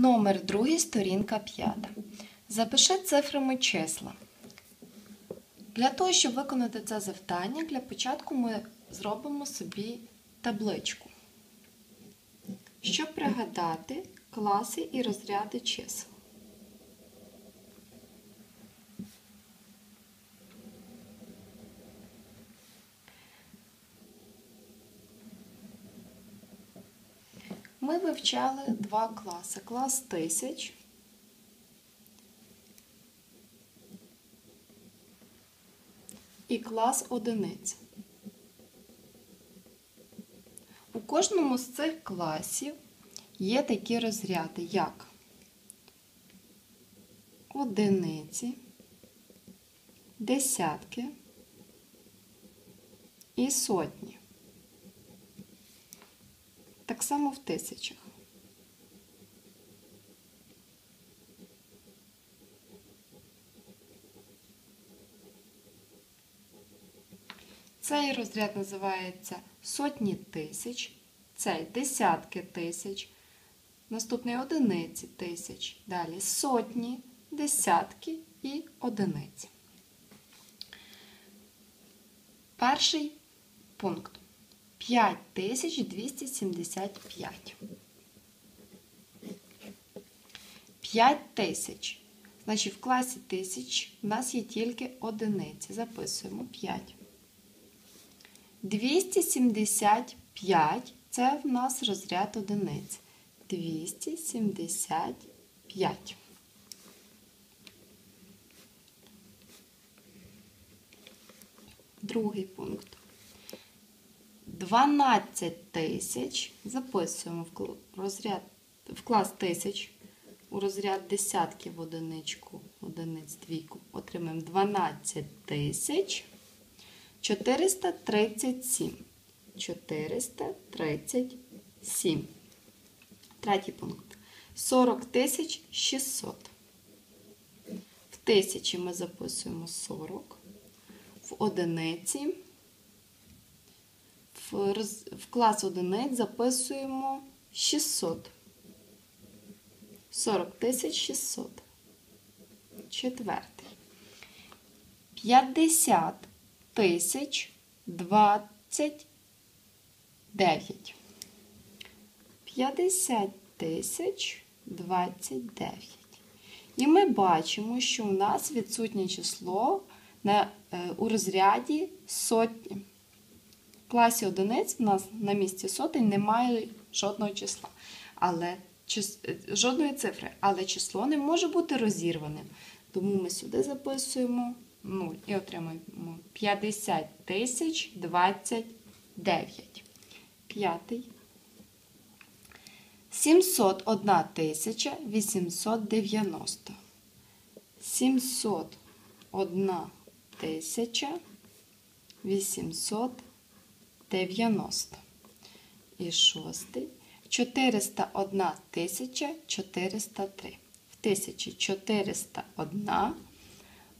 Номер 2, сторінка 5. Запиши цифрами числа. Для того, щоб виконати це завдання, для початку ми зробимо собі табличку. Щоб пригадати класи і розряди чисел. Ми вивчали два класи. Клас тисяч і клас одиниць. У кожному з цих класів є такі розряди, як одиниці, десятки і сотні. Так само в тисячах. Цей розряд називається сотні тисяч, цей десятки тисяч, наступний одиниці тисяч, далі сотні, десятки і одиниці. Перший пункт. 5275. 5 тисяч. Значить, в класі тисяч у нас є тільки одиниці. Записуємо 5. 275 це в нас розряд одиниць. 275. Другий пункт. 12 тисяч. Записуємо в розряд, в клас тисяч. У розряд десятків одиничку, одиниць двійку. Отримаємо 12 тисяч 437. 437. Третій пункт. 40 тисяч 600. В тисячі ми записуємо 40. В одиниці. В, роз... в клас одиниць записуємо 600. 40 тисяч 600. Четвертий. 50 тисяч 29. 50 тисяч 29. І ми бачимо, що у нас відсутнє число на, е, у розряді сотні. Класі одиниць у нас на місці сотень немає жодного числа, але жодної цифри, але число не може бути розірваним. Тому ми сюди записуємо 0 і отримаємо 50 тисяч 29. П'ятий. 701 тисяча 890. 701 тисяча 890. І шостий. 401 тисяча 403. В тисячі 401,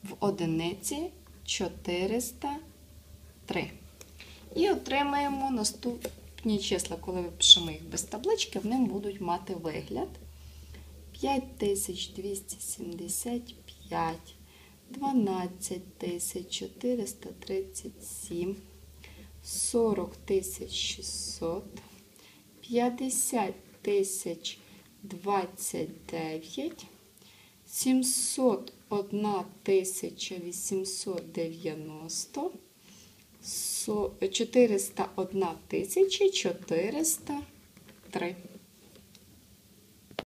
в одиниці 403. І отримаємо наступні числа, коли ми пишемо їх без таблички, вони будуть мати вигляд 5275, 12437, 40 600, 50 тисяч 29, 701 тисяча 890, 401 тисяча 403.